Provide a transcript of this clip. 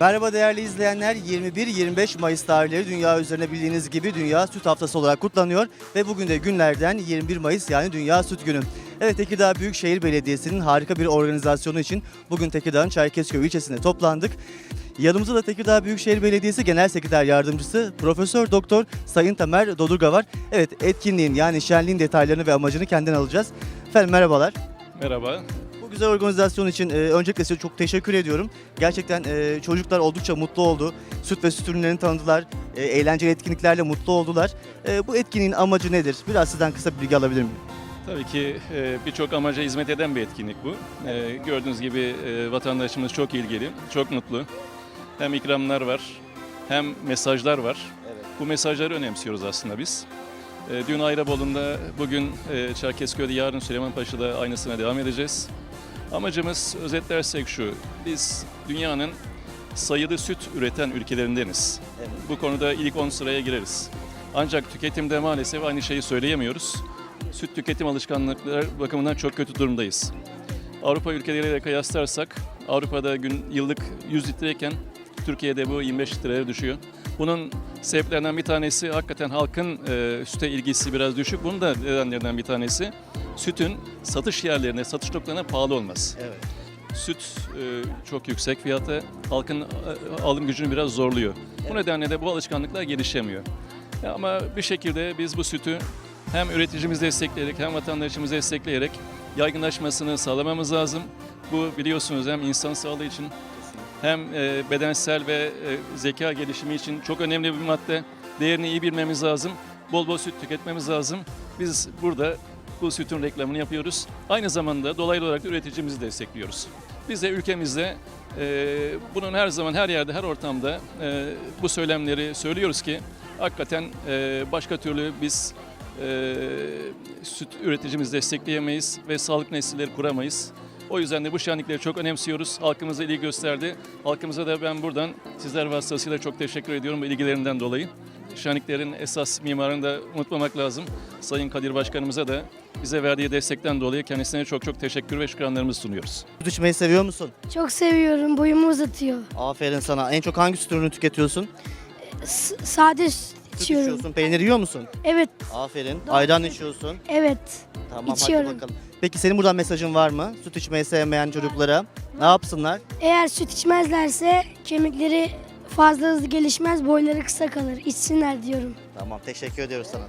Merhaba değerli izleyenler. 21-25 Mayıs tarihleri dünya üzerine bildiğiniz gibi Dünya Süt Haftası olarak kutlanıyor ve bugün de günlerden 21 Mayıs yani Dünya Süt Günü. Evet Tekirdağ Büyükşehir Belediyesi'nin harika bir organizasyonu için bugün Tekirdağ'ın Çerkezköy ilçesinde toplandık. Yanımızda da Tekirdağ Büyükşehir Belediyesi Genel Sekreter Yardımcısı Profesör Doktor Sayın Tamer Dodurga var. Evet etkinliğin yani şenliğin detaylarını ve amacını kendinden alacağız. Efendim merhabalar. Merhaba. Bu güzel organizasyon için e, öncelikle size çok teşekkür ediyorum. Gerçekten e, çocuklar oldukça mutlu oldu. Süt ve süt ürünlerini tanıdılar. E, eğlenceli etkinliklerle mutlu oldular. E, bu etkinliğin amacı nedir? Biraz sizden kısa bir bilgi alabilir miyim? Tabii ki e, birçok amaca hizmet eden bir etkinlik bu. E, Gördüğünüz gibi e, vatandaşımız çok ilgili, çok mutlu. Hem ikramlar var, hem mesajlar var. Bu mesajları önemsiyoruz aslında biz. Dün Ayrabolu'nda, bugün Çerkezköy'de, yarın Süleymanpaşa'da aynısına devam edeceğiz. Amacımız özetlersek şu, biz dünyanın sayılı süt üreten ülkelerindeniz. Bu konuda ilk 10 sıraya gireriz. Ancak tüketimde maalesef aynı şeyi söyleyemiyoruz. Süt tüketim alışkanlıkları bakımından çok kötü durumdayız. Avrupa ülkeleriyle kıyaslarsak Avrupa'da gün yıllık 100 litreyken Türkiye'de bu 25 litreye düşüyor. Bunun sebeplerinden bir tanesi hakikaten halkın e, süte ilgisi biraz düşük. Bunun da nedenlerden bir tanesi sütün satış yerlerine, satış noktalarına pahalı olması. Evet. Süt e, çok yüksek fiyatı halkın e, alım gücünü biraz zorluyor. Bu nedenle de bu alışkanlıklar gelişemiyor. Ya Ama bir şekilde biz bu sütü hem üreticimizi destekleyerek hem vatandaşımızı destekleyerek yaygınlaşmasını sağlamamız lazım. Bu biliyorsunuz hem insan sağlığı için hem e, bedensel ve e, zeka gelişimi için çok önemli bir madde. Değerini iyi bilmemiz lazım. Bol bol süt tüketmemiz lazım. Biz burada bu sütün reklamını yapıyoruz. Aynı zamanda dolaylı olarak da üreticimizi destekliyoruz. Biz de ülkemizde e, bunun her zaman her yerde her ortamda e, bu söylemleri söylüyoruz ki hakikaten e, başka türlü biz e, süt üreticimizi destekleyemeyiz ve sağlıklı nesiller kuramayız. O yüzden de bu şenlikleri çok önemsiyoruz. Halkımıza ilgi gösterdi. Halkımıza da ben buradan sizler vasıtasıyla çok teşekkür ediyorum bu ilgilerinden dolayı. Şenliklerin esas mimarını da unutmamak lazım. Sayın Kadir Başkanımıza da bize verdiği destekten dolayı kendisine çok çok teşekkür ve şükranlarımızı sunuyoruz. Süt içmeyi seviyor musun? Çok seviyorum. Boyumu uzatıyor. Aferin sana. En çok hangi süt ürünü tüketiyorsun? S- sade süt Süt içiyorum. içiyorsun. Peynir yiyor musun? Evet, Aferin. Ayran içiyorsun. evet. Tamam İçiyorum. hadi bakalım. Peki senin buradan mesajın var mı? Süt içmeyi sevmeyen çocuklara. Ne yapsınlar? Eğer süt içmezlerse kemikleri fazla hızlı gelişmez, boyları kısa kalır. İçsinler diyorum. Tamam teşekkür ediyoruz sana.